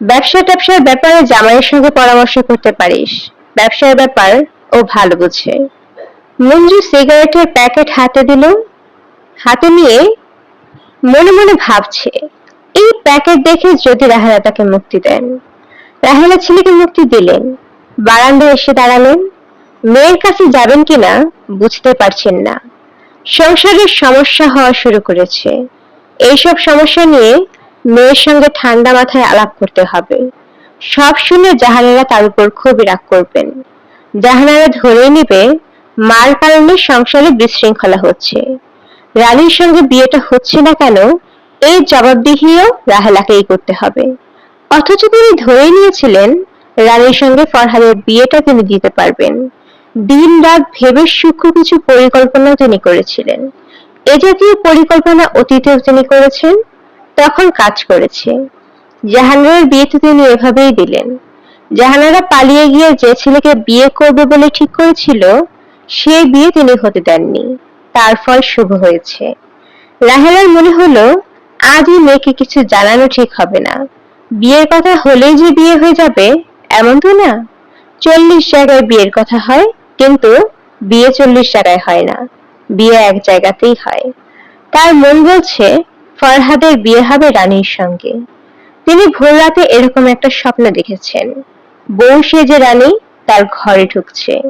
ব্যবসা ট্যাবসার ব্যাপারে জামাইয়ের সঙ্গে পরামর্শ করতে পারিস। ব্যবসার ব্যাপার ও ভালো বুঝে। মঞ্জু সিগারেটের প্যাকেট হাতে দিল। হাতে নিয়ে মনে মনে ভাবছে, এই প্যাকেট দেখে যদি রাহেলা তাকে মুক্তি দেন। রাহেলা ছেলেকে মুক্তি দিলেন। বারান্দায় এসে দাঁড়ালেন। মেয়ের কাছে যাবেন কিনা বুঝতে পারছেন না। সংসারের সমস্যা হওয়া শুরু করেছে। এইসব সমস্যা নিয়ে মেয়ের সঙ্গে ঠান্ডা মাথায় আলাপ করতে হবে। সব শুনে জাহানারা তার উপর খুবই রাগ করবেন। জাহানারা ধরে নিবে, মার কারণে সংসারে বিশৃঙ্খলা হচ্ছে। রানীর সঙ্গে বিয়েটা হচ্ছে না কেন, এই জবাবদিহিও রাহেলাকেই করতে হবে। অথচ তিনি ধরে নিয়েছিলেন, রানীর সঙ্গে ফরহাদের বিয়েটা তিনি দিতে পারবেন। দিন রাত ভেবে সূক্ষ্ম কিছু পরিকল্পনা তিনি করেছিলেন। এ জাতীয় পরিকল্পনা অতীতেও তিনি করেছেন তখন কাজ করেছে। জাহানারার বিয়ে তো তিনি এভাবেই দিলেন। জাহানারা পালিয়ে গিয়ে যে ছেলেকে বিয়ে করবে বলে ঠিক করেছিল, সেই বিয়ে তিনি হতে দেননি। তার ফল শুভ হয়েছে। রাহেলার মনে হলো, আজই মেয়েকে কিছু জানানো ঠিক হবে না। বিয়ের কথা হলেই যে বিয়ে হয়ে যাবে, এমন তো না। চল্লিশ জায়গায় বিয়ের কথা হয়, কিন্তু বিয়ে চল্লিশ জায়গায় হয় না। বিয়ে এক জায়গাতেই হয়। তার মন বলছে ফরহাদের বিয়ে হবে রানীর সঙ্গে। তিনি ভোর রাতে এরকম একটা স্বপ্ন দেখেছেন। বউ সেজে রানী, তার ঘরে ঢুকছে।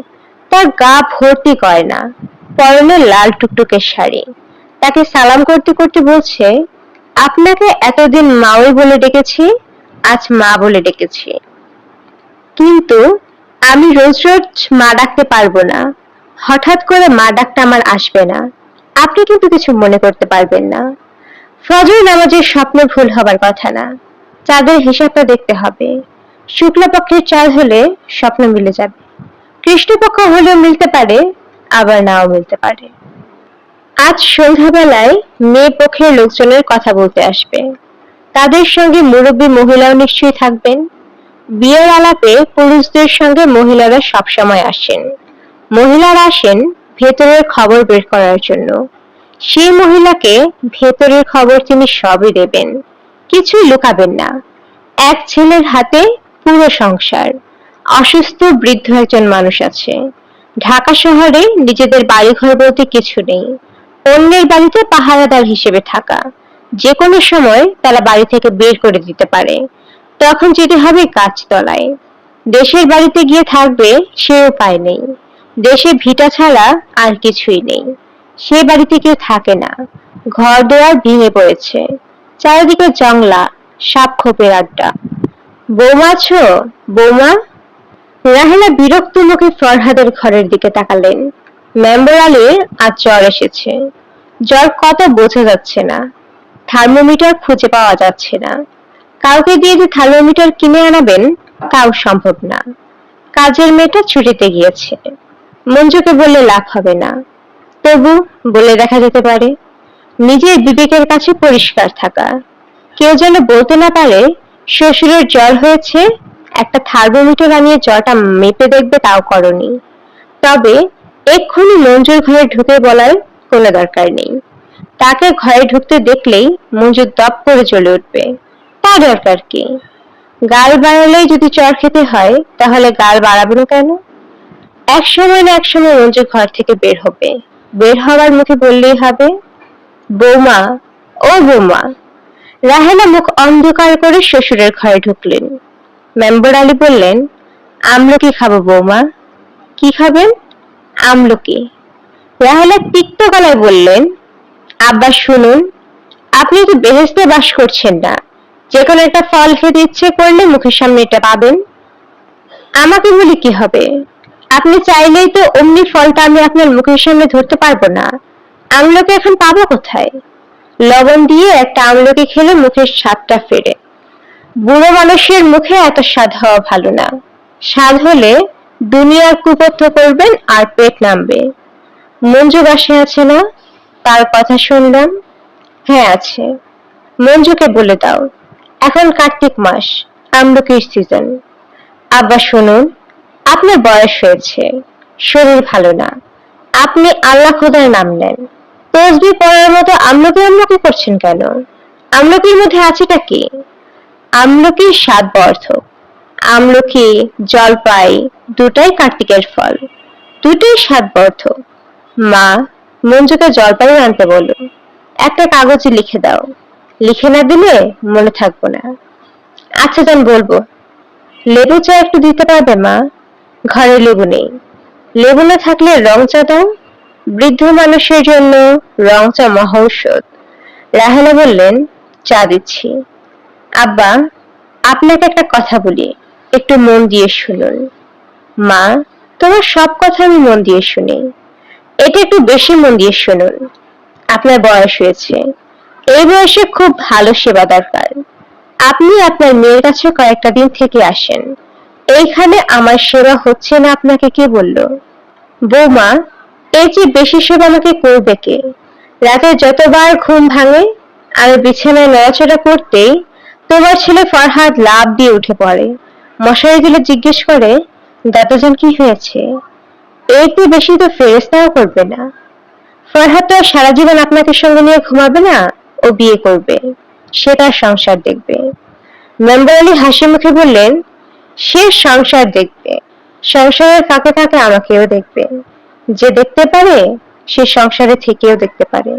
তার গা ভর্তি গয়না, পরনে লাল টুকটুকে শাড়ি। তাকে সালাম করতে করতে বলছে, আপনাকে এতদিন মাওই বলে ডেকেছি, আজ মা বলে ডেকেছি। কিন্তু আমি রোজ রোজ মা ডাকতে পারব না। হঠাৎ করে মা ডাকটা আমার আসবে না। আপনি কিন্তু কিছু মনে করতে পারবেন না। ফজর নামাজের স্বপ্ন ভুল হবার কথা না। চাঁদের হিসাবটা দেখতে হবে। শুক্লপক্ষের চাঁদ হলে স্বপ্ন মিলে যাবে। কৃষ্ণপক্ষ হলেও মিলতে পারে, আবার নাও মিলতে পারে। আজ সন্ধ্যাবেলায় মেয়ে পক্ষের লোকজনের কথা বলতে আসবে। তাদের সঙ্গে মুরব্বী মহিলাও নিশ্চয়ই থাকবেন। বিয়ের আলাপে পুরুষদের সঙ্গে মহিলারা সবসময় আসেন। মহিলারা আসেন ভেতরের খবর বের করার জন্য। সেই মহিলাকে ভেতরের খবর তিনি সবই দেবেন কিছুই লুকাবেন না। এক ছেলের হাতে পুরো সংসার, অসুস্থ বৃদ্ধ একজন মানুষ আছে। ঢাকা শহরে নিজেদের বাড়িঘর বলতে কিছু নেই। অন্যের বাড়িতে পাহারাদার হিসেবে থাকা। যে কোনো সময় তারা বাড়ি থেকে বের করে দিতে পারে। তখন যেতে হবে গাছতলায়। দেশের বাড়িতে গিয়ে থাকবে সে উপায় নেই। দেশে ভিটা ছাড়া আর কিছুই নেই। সে বাড়িতে কেউ থাকে না। ঘর দেওয়ার ভেঙে পড়েছে। চারিদিকে জংলা, সাপ খোপের আড্ডা। বৌমা আছো? বৌমা? রাহেলা বিরক্ত মুখে ফরহাদের ঘরের দিকে তাকালেন। মেম্বার আলীর আজ জ্বর এসেছে। জ্বর কত বোঝা যাচ্ছে না। থার্মোমিটার খুঁজে পাওয়া যাচ্ছে না। কাউকে দিয়ে যে থার্মোমিটার কিনে আনাবেন, তাও সম্ভব না। কাজের মেয়েটা ছুটিতে গিয়েছে। মঞ্জুকে বললে লাভ হবে না। তবু বলে দেখা যেতে পারে, নিজের বিবেকের কাছে পরিষ্কার থাকা। কেউ যেন বলতে না পারে, শ্বশুরের জ্বর হয়েছে, একটা থার্মোমিটার আনিয়ে জ্বরটা মেপে দেখবে তাও করনি। তবে এক্ষুনি মঞ্জুর ঘরে ঢুকে বলার কোনো দরকার নেই। তাকে ঘরে ঢুকতে দেখলেই মঞ্জুর দপ করে চলে উঠবে। তা দরকার কি? গাল বাড়ালেই যদি চর খেতে হয়, তাহলে গাল বাড়াবো না কেন? এক সময় না এক সময় মঞ্জুর ঘর থেকে বের হবে। বের হওয়ার মুখে বললেই হবে, বৌমা, ও বৌমা। রাহেলা মুখ অন্ধকার করে শ্বশুরের ঘরে ঢুকলেন। মেম্বার আলী বললেন, আমলকি খাব বৌমা। কি খাবেন? আমলকি। রাহেলা তিক্ত গলায় বললেন, আব্বা, শুনুন, আপনি তো বেহেস্তে বাস করছেন না? যে কোনো একটা ফল খেতে ইচ্ছে করলে মুখের সামনে এটা পাবেন। আমাকে বলি কি হবে? আপনি চাইলেই তো অমনি ফলটা আমি আপনার মুখের সামনে ধরতে পারব না। আমলকি এখন পাবো কোথায়? লবণ দিয়ে একটা আমলকি খেলে মুখের স্বাদটা ফেরে। বুড়ো মানুষের মুখে এত স্বাদ হওয়া ভালো না। স্বাদ হলে দুনিয়ার কুপথ্য করবেন আর পেট নামবে। মঞ্জু বাসে আছে না? তার কথা শুনলাম। হ্যাঁ আছে। মঞ্জুকে বলে দাও। এখন কার্তিক মাস, আমলকির সিজন আব্বা শুনুন। আপনার বয়স হয়েছে, শরীর ভালো না। আপনি আল্লাহ খোদার নাম নেন। তসবি পড়ার মতো আমলকি আমলকি করছেন কেন? আমলকির মধ্যে আছেটা কি? আমলকির স্বাদ বর্ধক। আমলকি, জলপাই দুটাই কার্তিকের ফল। দুটোই স্বাদ বর্ধক। মা, মঞ্জুকে জলপাই আনতে বলো। একটা কাগজে লিখে দাও। লিখে না দিলে মনে থাকব না। আচ্ছা যান বলব। লেবু চা একটু দিতে পারবে মা? ঘরে লেবু নেই। লেবু না থাকলে রং চা দাও বৃদ্ধ মানুষের জন্য রং চা মহৌষধ রাহেলা বললেন, চা দিচ্ছি। আব্বা, আপনাকে একটা কথা বলি, একটু মন দিয়ে শুনুন। মা, তোমার সব কথা আমি মন দিয়ে শুনি। এটা একটু বেশি মন দিয়ে শুনুন। আপনার বয়স হয়েছে। এই বয়সে খুব ভালো সেবা দরকার। আপনি আপনার মেয়ের কাছে কয়েকটা দিন থেকে আসেন। এইখানে আমার সেবা হচ্ছে না, আপনাকে কে বলল? বৌমা এই যে বেশি সেবা আমাকে করবে কে? রাতে যতবার ঘুম ভাঙে আমি বিছানায় নড়াচড়া করতেই তোমার ছেলে ফরহাদ লাভ দিয়ে উঠে পড়ে। মশারি দিলে জিজ্ঞেস করে, দাদাজান, কি হয়েছে? একটু বেশি তো ফেরেস্তাও করবে না। ফরহাদ তো সারা জীবন আপনাকে সঙ্গে নিয়ে ঘুমাবে না ও বিয়ে করবে। সে তার সংসার দেখবে। মেম্বার আলী হাসি মুখে বললেন সে সংসার দেখবে। সংসারের ফাঁকে ফাঁকে আমাকেও দেখবে। যে দেখতে পারে, সে সংসারে থেকেও দেখতে পারে।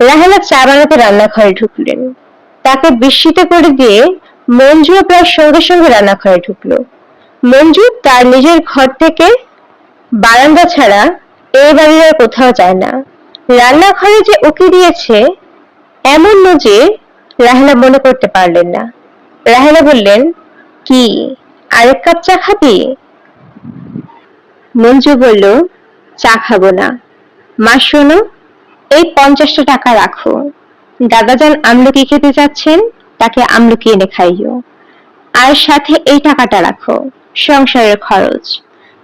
রাহেলা চা বানাতে রান্নাঘরে ঢুকলেন। তাকে বিস্মিত করে দিয়ে মঞ্জুও প্রায় সঙ্গে সঙ্গে রান্নাঘরে ঢুকলো। মঞ্জু তার নিজের ঘর থেকে বারান্দা ছাড়া এই বাড়ির আর কোথাও যায় না। রান্নাঘরে যে উকি দিয়েছে, এমন নজে রাহেলা মনে করতে পারলেন না। রাহেলা বললেন, কি? আরেক কাপ চা খাবি? মঞ্জু বলল, চা খাব না। মা, শোনো, এই পঞ্চাশটা টাকা রাখো। দাদাজান আমলকি খেতে যাচ্ছেন, তাকে আমলকি এনে খাইও। আর সাথে এই টাকাটা রাখো, সংসারের খরচ।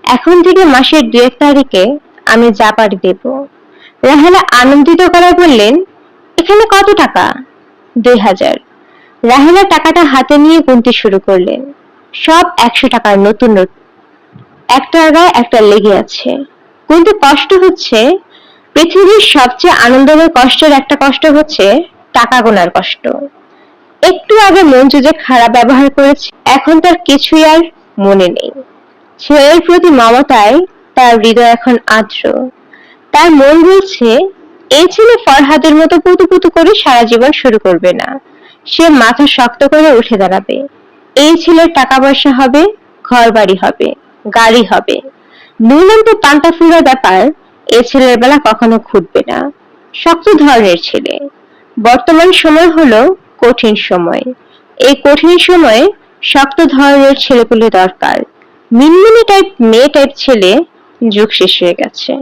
এখন থেকে মাসের দু এক তারিখে আমি যা পারি দেব। রাহেলা আনন্দিত করে বললেন, এখানে কত টাকা? দুই হাজার। রাহেলা টাকাটা হাতে নিয়ে গুনতে শুরু করলেন। সব একশো টাকার নতুন নোট। একটা গায়ে একটা লেগে আছে। কিন্তু কষ্ট হচ্ছে, পৃথিবীর সবচেয়ে আনন্দময় কষ্টের একটা কষ্ট হচ্ছে টাকা গোনার কষ্ট। একটু আগে মঞ্জু যে খারাপ ব্যবহার করেছে, এখন তার কিছুই আর মনে নেই। ছেলের প্রতি মমতায় তার হৃদয় এখন আর্দ্র। তার মন বলছে, এই ছেলে ফরহাদের মতো পুতু পুতু করে সারা জীবন শুরু করবে না। সে মাথা শক্ত করে উঠে দাঁড়াবে। এই ছেলের টাকা পয়সা হবে ঘর বাড়ি হবে, গাড়ি হবে। নুনন্ত পান্তা ফুরার ব্যাপার, এ ছেলের বেলা কখনো ঘুরবে না। শক্ত ধরনের ছেলে। বর্তমান সময় হলো কঠিন সময়। এই কঠিন সময়ে শক্ত ধরনের ছেলেগুলো দরকার। মিনমিনি টাইপ মেয়ে টাইপ ছেলে যুগ শেষ হয়ে গেছে।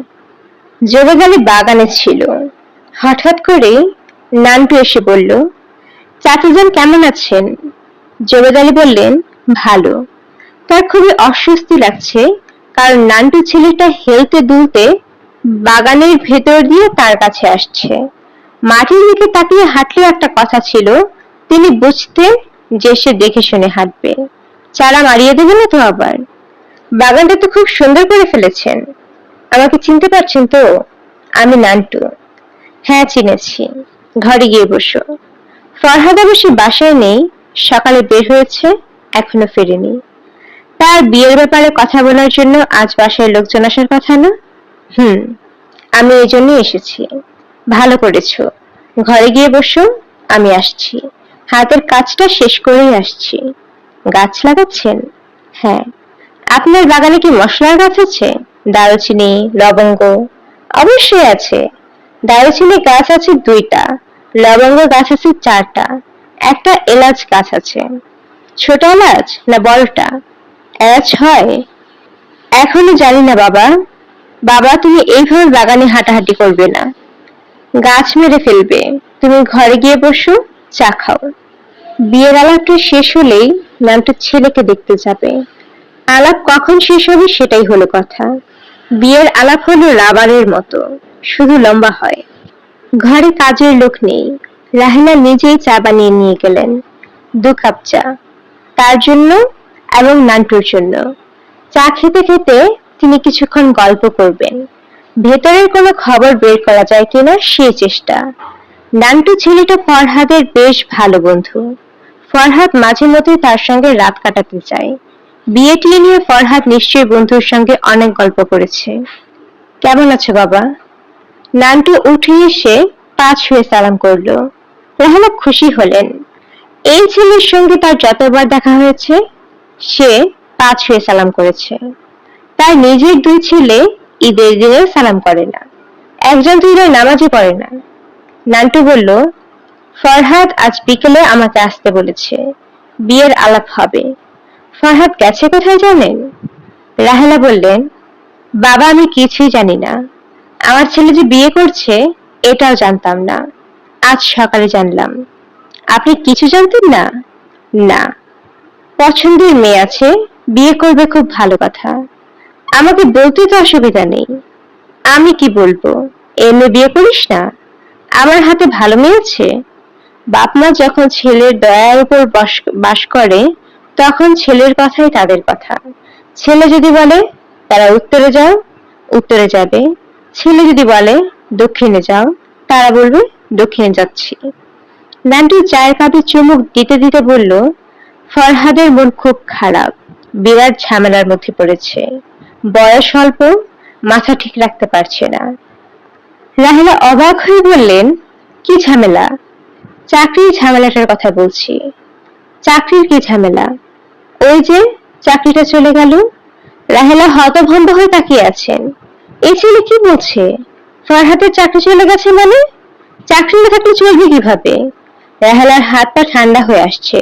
জোগাগালি বাগানে ছিল। হঠাৎ করে নান্টু এসে বলল চাচাজান কেমন আছেন? জবেদ আলী বললেন, ভালো। তার খুবই অস্বস্তি লাগছে, কারণ নান্টু ছেলেটা হেলতে দুলতে বাগানের ভেতর দিয়ে তার কাছে আসছে। মাটির দিকে তাকিয়ে হাঁটলেও একটা কথা ছিল, তিনি বুঝতেন যে সে দেখে শুনে হাঁটবে। চারা মারিয়ে দেবে না তো আবার? বাগানটা তো খুব সুন্দর করে ফেলেছেন। আমাকে চিনতে পারছেন তো? আমি নান্টু। হ্যাঁ চিনেছি। ঘরে গিয়ে বসো। ফরহাদ অবশ্য বাসায় নেই সকালে বের হয়েছে, এখনও ফেরেনি। তার বিয়ের ব্যাপারে কথা বলার জন্য আজ বাসায় লোকজন আসার কথা না? হুম, আমি এই জন্যই এসেছি। ভালো করেছ। ঘরে গিয়ে বসো, আমি আসছি। হাতের কাজটা শেষ করেই আসছি। গাছ লাগাচ্ছেন? হ্যাঁ। আপনার বাগানে কি মশলার গাছ আছে? দারুচিনি, লবঙ্গ? অবশ্যই আছে। দারুচিনি গাছ আছে দুইটা, লবঙ্গ গাছ আছে চারটা। একটা এলাচ গাছ আছে। ছোট এলাচ না বড়টা? এলাচ হয়। এখনও জানি না বাবা। বাবা, তুমি এইভাবে বাগানে হাঁটাহাঁটি করবে না। গাছ মেরে ফেলবে। তুমি ঘরে গিয়ে বসো, চা খাও। বিয়ের আলাপটা শেষ হলেই ম্যামটা ছেলেকে দেখতে যাবে। আলাপ কখন শেষ হবে সেটাই হলো কথা। বিয়ের আলাপ হলো রাবারের মতো। শুধু লম্বা হয়। ঘরে কাজের লোক নেই। রাহেনা নিজেই চা বানিয়ে নিয়ে গেলেন। দু কাপ চা। তার জন্য এবং নান্টুর জন্য। চা খেতে খেতে তিনি কিছুক্ষণ গল্প করবেন। ভেতরের কোনো খবর বের করা যায় কিনা সে চেষ্টা। নান্টু ছেলেটা ফরহাদের বেশ ভালো বন্ধু। ফরহাদ মাঝে মধ্যে তার সঙ্গে রাত কাটাতে চায়। বিয়ে টিয়ে নিয়ে ফরহাদ নিশ্চয়ই বন্ধুর সঙ্গে অনেক গল্প করেছে। কেমন আছো বাবা? নান্টু উঠে এসে পা ছুঁয়ে সালাম করল। রাহানা খুশি হলেন। এই ছেলের সঙ্গে তার যতবার দেখা হয়েছে, সে পা ছুঁয়ে সালাম করেছে। তার নিজের দুই ছেলে ঈদের দিনে সালাম করে না। একজন দুই নামাজই পড়ে না। নান্টু বলল, ফরহাদ আজ বিকেলে আমাকে আসতে বলেছে। বিয়ের আলাপ হবে। ফরহাদ গেছে কোথায় জানেন? রাহেলা বললেন, বাবা, আমি কিছুই জানি না। আমার ছেলে যে বিয়ে করছে, এটাও জানতাম না। আজ সকালে জানলাম। আপনি কিছু জানতেন না? না। পছন্দের মেয়ে আছে, বিয়ে করবে খুব ভালো কথা। আমাকে বলতে তো অসুবিধা নেই। আমি কি বলব? এমনি বিয়ে করিস না? আমার হাতে ভালো মেয়ে আছে? বাপ মা যখন ছেলের দয়ার উপর বাস করে, তখন ছেলের কথাই তাদের কথা। ছেলে যদি বলে, তারা উত্তরে যাও। উত্তরে যাবে। ছেলে যদি বলে, দক্ষিণে যাও। তারা বলবে, দক্ষিণে যাচ্ছি। নান্টু চায়ের কাপে চুমুক দিতে দিতে বলল, ফরহাদের মন খুব খারাপ, বিরাট ঝামেলার মধ্যে পড়েছে। বয়স অল্প, মাথা ঠিক রাখতে পারছে না। রাহেলা অবাক হয়ে বললেন, কি ঝামেলা? চাকরির ঝামেলাটার কথা বলছি। চাকরির কি ঝামেলা? ওই যে চাকরিটা চলে গেল। রাহেলা হতভম্ব হয়ে তাকিয়ে আছেন। এই ছেলে কি বলছে? ফরহাদের চাকরি চলে গেছে মানে? চাকরি না থাকলে চলবে কীভাবে? রাহেলার হাত পা ঠান্ডা হয়ে আসছে।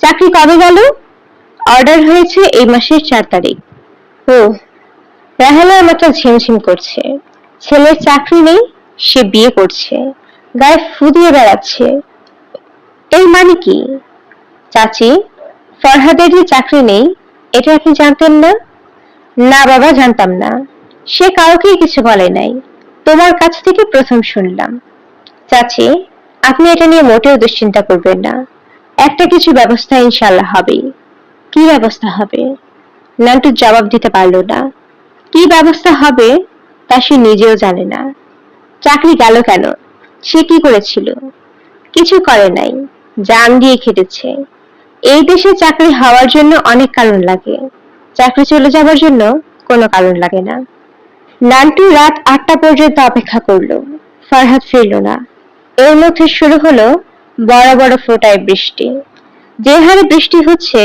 চাকরি কবে গেল অর্ডার হয়েছে এই মাসের চার তারিখ। ও রাহেলার মাথা ঝিমঝিম করছে। ছেলের চাকরি নেই, সে বিয়ে করছে। গায়ে ফু দিয়ে বেড়াচ্ছে। এই মানে কি? চাচি, ফরহাদের যে চাকরি নেই, এটা আপনি জানতেন না? না বাবা, জানতাম না। সে কাউকে কিছু বলে নাই। তোমার কাছ থেকে প্রথম শুনলাম। চাচি, আপনি এটা নিয়ে মোটেও দুশ্চিন্তা করবেন না। একটা কিছু ব্যবস্থা ইনশাল্লাহ হবে। কি ব্যবস্থা হবে? নান্টু জবাব দিতে পারল না। কি ব্যবস্থা হবে তা সে নিজেও জানে না। চাকরি গেল কেন? সে কি করেছিল? কিছু করে নাই। জান দিয়ে খেটেছে। এই দেশে চাকরি হওয়ার জন্য অনেক কারণ লাগে। চাকরি চলে যাবার জন্য কোনো কারণ লাগে না। নান্টু রাত আটটা পর্যন্ত অপেক্ষা করল। ফারহাদ ফিরল না। এর মধ্যে শুরু হলো বড় বড় ফোটায় বৃষ্টি। যে হারে বৃষ্টি হচ্ছে,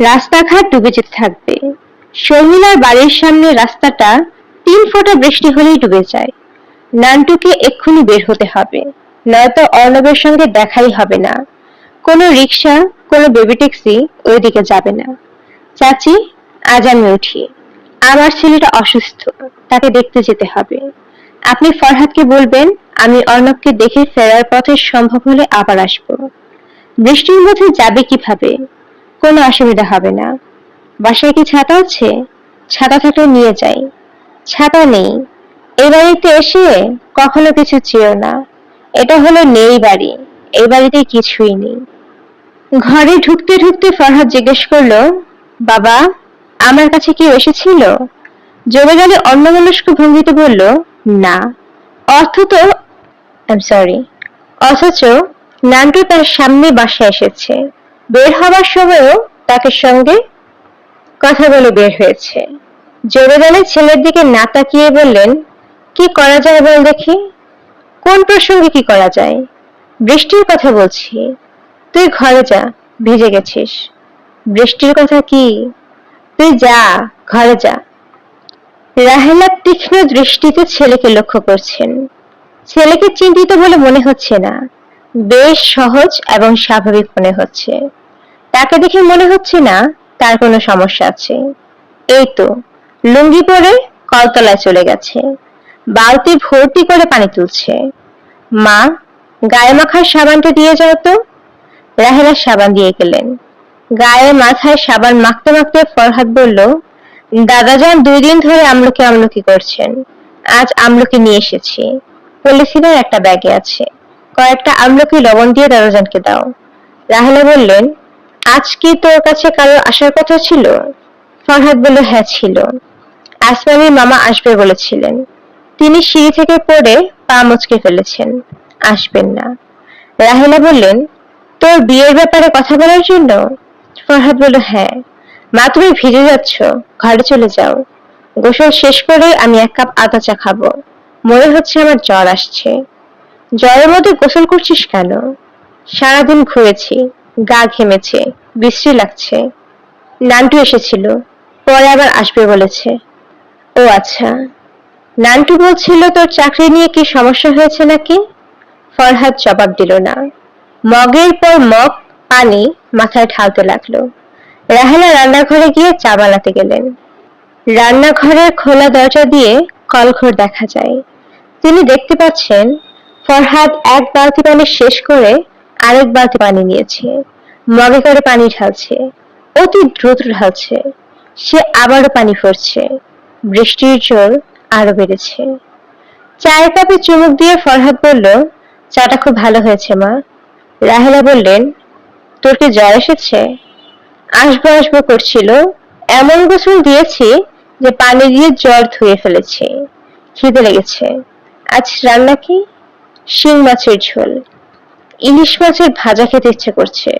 রাস্তাঘাট ডুবে যেতে থাকবে। শর্মিলার বাড়ির সামনে রাস্তাটা তিন ফোঁটা বৃষ্টি হলেই ডুবে যায়। নান্টুকে এক্ষুনি বের হতে হবে। নয়তো অর্ণবের সঙ্গে দেখাই হবে না। কোনো রিক্সা কোনো বেবি ট্যাক্সি ওইদিকে যাবে না। চাচি, আজ আমি উঠি। আমার ছেলেটা অসুস্থ, তাকে দেখতে যেতে হবে। আপনি ফরহাদকে বলবেন, আমি অর্ণবকে দেখে ফেরার পথে সম্ভব হলে আবার আসব। বৃষ্টির মধ্যে যাবে কীভাবে? কোনো অসুবিধা হবে না। বাসায় কি ছাতা আছে? ছাতা থাকলে নিয়ে যাই। ছাতা নেই। এই বাড়িতে এসে কখনো কিছু চেয়েও না। এটা হলো নেই বাড়ি। এই বাড়িতে কিছুই নেই। ঘরে ঢুকতে ঢুকতে ফরহাদ জিজ্ঞেস করল, বাবা আমার কাছে কেউ এসেছিল? জমে গেলে অন্যমনস্ক ভঙ্গিতে বলল, না। অর্থ তো সরি অথচ নান্টু তার সামনে বাসে এসেছে। বের হবার সময়ও তাকে সঙ্গে কথা বলে বের হয়েছে। জোরে গেলে ছেলের দিকে না তাকিয়ে বললেন, কি করা যায় বল দেখি? কোন প্রসঙ্গে কি করা যায়? বৃষ্টির কথা বলছি। তুই ঘরে যা, ভিজে গেছিস। বৃষ্টির কথা কি? তুই যা, ঘরে যা। রাহেলা তীক্ষ্ণ দৃষ্টিতে ছেলেকে লক্ষ্য করছেন। ছেলেকে চিন্তিত বলে মনে হচ্ছে না। বেশ সহজ এবং স্বাভাবিক মনে হচ্ছে। তাকে দেখে মনে হচ্ছে না তার কোনো সমস্যা আছে। এই তো, লুঙ্গি পরে কলতলায় চলে গেছে। বালতি ভর্তি করে পানি তুলছে। মা, গায়ে মাখার সাবানটা দিয়ে যাও তো। রাহেলা সাবান দিয়ে গেলেন। গায়ে মাথায় সাবান মাখতে মাখতে ফরহাদ বলল, দাদাজান দুই দিন ধরে আমলকি আমলকি করছেন। আজ আমলকি নিয়ে এসেছি। পলিথিনের একটা ব্যাগে আছে। কয়েকটা আমলকি লবণ দিয়ে দাদাজানকে দাও। রাহেলা বললেন, আজ কি তোর কাছে কারও আসার কথা ছিল? ফরহাদ বলল হ্যাঁ ছিল। আসমানির মামা আসবে বলেছিলেন। তিনি সিঁড়ি থেকে পড়ে পা মুচকে ফেলেছেন। আসবেন না। রাহেলা বললেন, তোর বিয়ের ব্যাপারে কথা বলার জন্য? ফরহাদ বলল হ্যাঁ। মা, তুমি ভিজে যাচ্ছ। ঘরে চলে যাও। গোসল শেষ করে আমি এক কাপ আদা চা খাব। মনে হচ্ছে আমার জ্বর আসছে। জ্বরের মধ্যে গোসল করছিস কেন? সারাদিন ঘুরেছি, গা ঘেমেছে, বিশ্রী লাগছে। নান্টু এসেছিল। পরে আবার আসবে বলেছে। ও আচ্ছা। নান্টু বলছিল, তোর চাকরি নিয়ে কি সমস্যা হয়েছে নাকি? ফরহাদ জবাব দিল না। মগের পর মগ, পানি মাথায় ঢালতে লাগল। রাহেলা রান্নাঘরে গিয়ে চা বানাতে গেলেন। রান্নাঘরের খোলা দরজা দিয়ে কলঘর দেখা যায়। তিনি দেখতে পাচ্ছেন ফরহাদ এক বালতি পানি শেষ করে আরেক বালতি পানি নিয়েছে। মগে করে পানি ঢালছে, অতি দ্রুত ঢালছে। সে আবারও পানি পড়ছে বৃষ্টির জোর আরও বেড়েছে। চায়ের কাপে চুমুক দিয়ে ফরহাদ বলল, চাটা খুব ভালো হয়েছে মা। রাহেলা বললেন তোর কি জ্বর এসেছে। আসব আসব করছিল। এমন গোসল দিয়েছি যে পানি দিয়ে জ্বর ধুয়ে ফেলেছি। খিদে লেগেছে। আজ রান্না কি? শিং মাছের ঝোল। ইলিশ মাছের ভাজা খেতে ইচ্ছে করছে।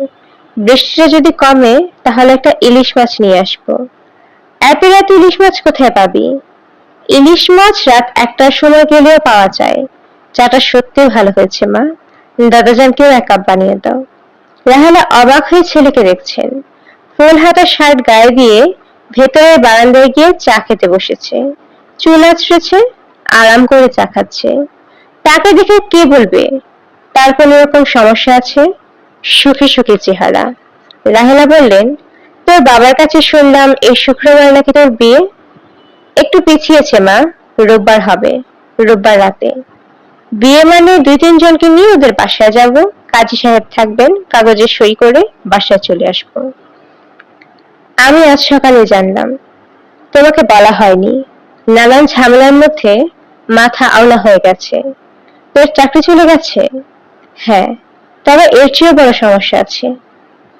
বৃষ্টিটা যদি কমে, তাহলে একটা ইলিশ মাছ নিয়ে আসব। এত রাতে ইলিশ মাছ কোথায় পাবি? ইলিশ মাছ রাত একটার সময় গেলেও পাওয়া যায়। চাটা সত্যি ভালো হয়েছে, মা। দাদাজানকেও এক কাপ বানিয়ে দাও। রাহালা অবাক হয়ে ছেলেকে দেখছেন। ফুল হাতা শার্ট গায়ে দিয়ে ভেতরের বারান্দায় গিয়ে চা খেতে বসেছে। চুল আছড়েছে আরাম করে চা খাচ্ছে। তাকে দেখে কে বলবে? তার কোনো রকম সমস্যা আছে? সুখে সুখে চেহারা। রাহেলা বললেন, তোর বাবার কাছে শুনলাম এই শুক্রবার নাকি তোর বিয়ে? একটু পিছিয়েছে মা, রোববার হবে, রোববার রাতে। বিয়ে মানে দুই তিনজনকে নিয়ে ওদের বাসায় যাব? কাজী সাহেব থাকবেন, কাগজে সই করে বাসায় চলে আসব। আমি আজ সকালে জানলাম, তোমাকে বলা হয়নি, নানান ঝামেলার মধ্যে মাথা আওলা হয়ে গেছে। তোর চাকরি চলে গেছে? হ্যাঁ তবে এর চেয়েও বড় সমস্যা আছে।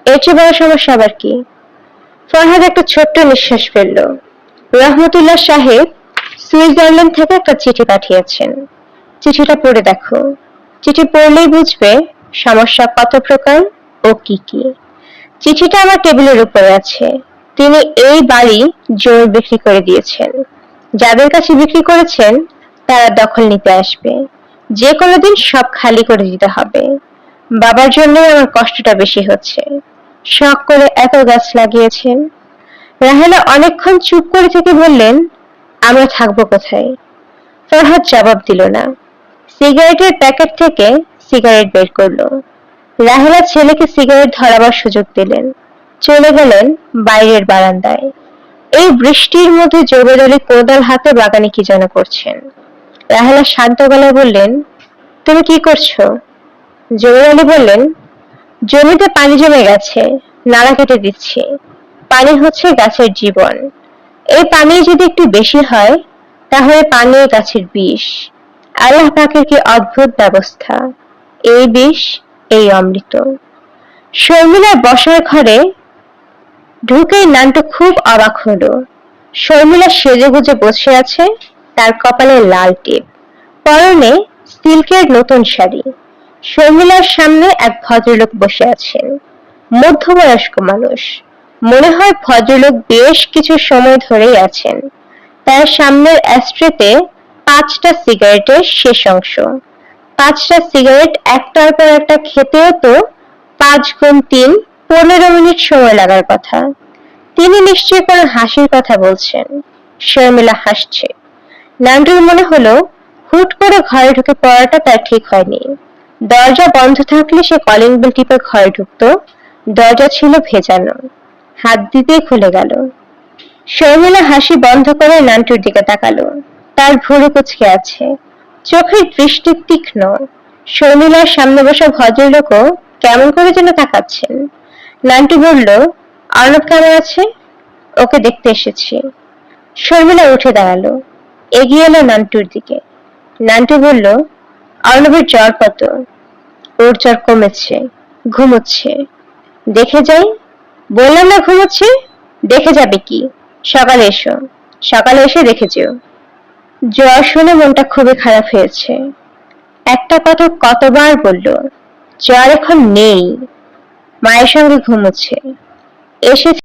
এর চেয়ে বড় সমস্যা আবার কি? ফরহাদ একটা ছোট্ট নিঃশ্বাস ফেলল। রহমতুল্লাহ সাহেব সুইজারল্যান্ড থেকে একটা চিঠি পাঠিয়েছেন। চিঠিটা পড়ে দেখো। চিঠি পড়লেই বুঝবে সমস্যা কত প্রকার ও কি কি? চিঠিটা আমার টেবিলের উপরে আছে। তিনি এই বাড়ি জোর বিক্রি করে দিয়েছেন। যাদের কাছে বিক্রি করেছেন, তারা দখল নিতে আসবে। যে কোনো দিন সব খালি করে দিতে হবে। বাবার জন্য আমার কষ্টটা বেশি হচ্ছে। শখ করে এত গাছ লাগিয়েছেন। রাহেলা অনেকক্ষণ চুপ করে থেকে বললেন, আমরা থাকব কোথায়? ফরহাদ জবাব দিল না। সিগারেটের প্যাকেট থেকে সিগারেট বের করল। রাহেলা ছেলেকে সিগারেট ধরাবার সুযোগ দিলেন। চলে গেলেন বাইরের বারান্দায়। এই বৃষ্টির মধ্যে জোবেদলি কোদাল হাতে বাগানে কি যেন করছেন। রাহেলা শান্ত গলায় বললেন, তুমি কি করছ? জোবের আলী বললেন, জমিতে পানি জমে গেছে, নালা কেটে দিচ্ছি। পানি হচ্ছে গাছের জীবন। এই পানি যদি একটু বেশি হয়, তাহলে পানি গাছের বিষ। আল্লাহ পাকের কি অদ্ভুত ব্যবস্থা। এই বিষ, এই অমৃত। শর্মিলার বসার ঘরে ঢুকেই নানটু খুব অবাক হলো। শর্মিলা সেজে গুজে বসে আছে, তার কপালে লাল টিপ। পরনে সিল্কের নতুন শাড়ি। শর্মিলার সামনে এক ভদ্রলোক বসে আছেন। মধ্যবয়স্ক মানুষ। মনে হয় ভদ্রলোক বেশ কিছু সময় ধরেই আছেন। তার সামনের অ্যাস্ট্রেতে পাঁচটা সিগারেটের শেষ অংশ। পাঁচটা সিগারেট একটার পর একটা খেতেও তো পাঁচ গুণ তিন, পনেরো মিনিট সময় লাগার কথা। তিনি নিশ্চয়ই কোনো হাসির কথা বলছেন। শর্মিলা হাসছে। নান্ডুর মনে হলো, হুট করে ঘরে ঢুকে পড়াটা তার ঠিক হয়নি। দরজা বন্ধ থাকলে সে কলিং বেল টিপে ঘরে ঢুকতো। দরজা ছিল ভেজানো। হাত দিতেই খুলে গেল। শর্মিলা হাসি বন্ধ করে নান্টুর দিকে তাকালো। তার ভুরু কুচকে আছে। চোখের দৃষ্টি তীক্ষ্ণ। শর্মিলার সামনে বসা ভদ্রলোকও কেমন করে যেন তাকাচ্ছেন। নান্টু বলল অর্ণব কেমন আছে? ওকে দেখতে এসেছি। শর্মিলা উঠে দাঁড়াল। এগিয়ে এলো নান্টুর দিকে। নান্টু বলল অর্ণবের জ্বর কত? ওর জ্বর কমেছে, ঘুমোচ্ছে। দেখে যাই? বললাম না ঘুমোচ্ছে। দেখে যাবে কি? সকালে এসো। সকালে এসে দেখে যেও। জ্বর শুনে মনটা খুবই খারাপ হয়েছে। একটা কথা কতবার বলল জয়ার এখন নেই। মায়ের সঙ্গে ঘুমোচ্ছে। এসে